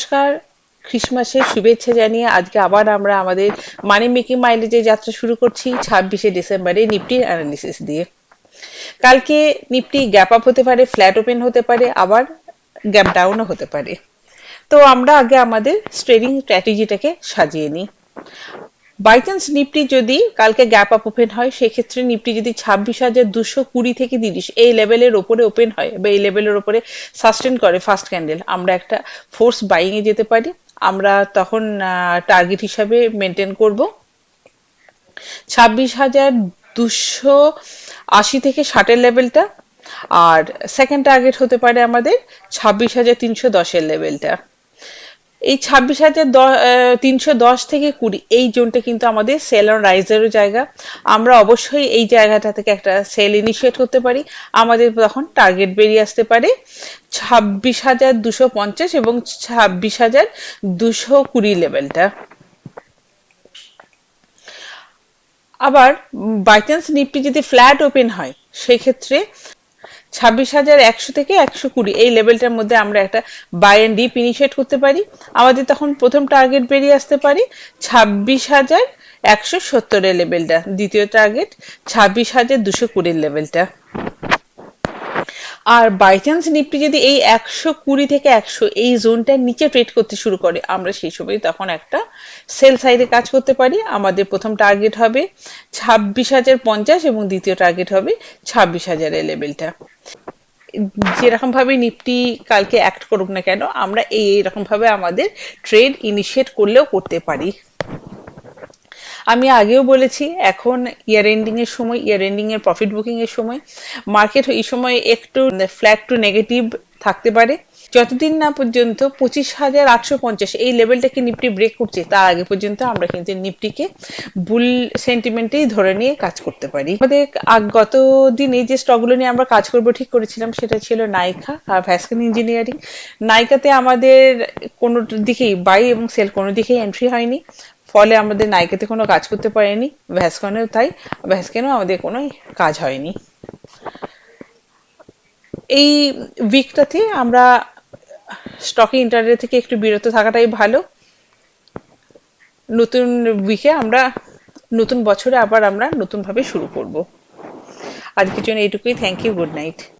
নমস্কার, খ্রিসমাসের শুভেচ্ছা জানিয়ে আজকে আবার আমরা আমাদের মানি মেকিং মাইলেজে যাত্রা শুরু করছি ছাব্বিশে ডিসেম্বরে নিফটির অ্যানালিসিস দিয়ে। কালকে নিপটি গ্যাপ আপ হতে পারে ফ্ল্যাট ওপেন হতে পারে, আবার গ্যাপ ডাউনও হতে পারে। তো আমরা আগে আমাদের ট্রেডিং স্ট্র্যাটেজিটাকে সাজিয়ে নিই। বাই চান্স নিফটি যদি কালকে গ্যাপ আপ ওপেন হয়, সেক্ষেত্রে নিফটি যদি ছাব্বিশ হাজার দুশো কুড়ি থেকে তিরিশ এই লেভেলের ওপরে ওপেন হয় বা এই লেভেলের ওপরে সাস্টেন করে ফার্স্ট ক্যান্ডেল আমরা একটা ফোর্স বাইং এ যেতে পারি। আমরা তখন টার্গেট হিসাবে মেনটেন করব। ছাব্বিশ হাজার দুশো আশি থেকে ষাটের লেভেলটা আর সেকেন্ড টার্গেট হতে পারে আমাদের ছাব্বিশ হাজার তিনশো দশের লেভেলটা এই ছাব্বিশ হাজার তিনশো দশ থেকে কুড়ি, এই জোনটা কিন্তু আমাদের সেল অন রাইজেরও জায়গা। আমরা অবশ্যই এই জায়গাটা থেকে একটা সেল ইনিশিয়েট করতে পারি। আমাদের তখন টার্গেট বেরিয়ে আসতে পারে ছাব্বিশ হাজার দুশো পঞ্চাশ এবং ছাব্বিশ হাজার দুশো কুড়ি লেভেলটা আবার বাই চান্স নিফটি যদি ফ্ল্যাট ওপেন হয়, সেক্ষেত্রে ছাব্বিশ হাজার একশো থেকে একশো কুড়ি। এই লেভেলটার মধ্যে আমরা একটা বাই অ্যান্ড ডিপ ইনিশিয়েট করতে পারি। আমাদের তখন প্রথম টার্গেট বেরিয়ে আসতে পারি ছাব্বিশ হাজার একশো সত্তরের লেভেলটা দ্বিতীয় টার্গেট ছাব্বিশ হাজার দুশো কুড়ির লেভেলটা আর বাই চান্স নিফটি যদি এই একশো কুড়ি থেকে একশো এই জোনটার নিচে ট্রেড করতে শুরু করে, আমরা সেই সময় তখন একটা সেল সাইডে কাজ করতে পারি। আমাদের প্রথম টার্গেট হবে ছাব্বিশ হাজার পঞ্চাশ এবং দ্বিতীয় টার্গেট হবে ছাব্বিশ হাজারের লেভেলটা যেরকম ভাবে নিফটি কালকে অ্যাক্ট করুক না কেন, আমরা এই এরকম ভাবে আমাদের ট্রেড ইনিশিয়েট করলেও করতে পারি। আমি আগেও বলেছি, এখন ইয়ার এন্ডিং এর সময় ইয়ার এন্ডিং এর প্রফিট বুকিং এর সময় মার্কেট এই সময় একটু ফ্ল্যাট টু নেগেটিভ থাকতে পারে। যতদিন না পর্যন্ত পঁচিশ হাজার আটশো পঞ্চাশ, এই লেভেলটাকে নিফটি ব্রেক করছে, তার আগে পর্যন্ত আমরা কিন্তু নিফটিকে বুল সেন্টিমেন্টেই ধরে নিয়ে কাজ করতে পারি। আমাদের গত দিনে যে স্টকগুলো নিয়ে আমরা কাজ করব, ঠিক করেছিলাম, সেটা ছিল নাইকা আর ভ্যাসকান ইঞ্জিনিয়ারিং নাইকাতে আমাদের কোনো দিকেই বাই এবং সেল কোনো দিকেই এন্ট্রি হয়নি। ফলে আমাদের নাইকাতে কোনো কাজ করতে পারেনি, ভ্যাসকনেও তাই ভ্যাসকেনও আমাদের কোনো কাজ হয়নি। এই উইকটাতে আমরা স্টকে ইন্টারনেট থেকে একটু বিরত থাকাটাই ভালো। নতুন উইকে আমরা নতুন বছরে আবার আমরা নতুনভাবে শুরু করব। আজকের জন্য এইটুকুই। Thank you good night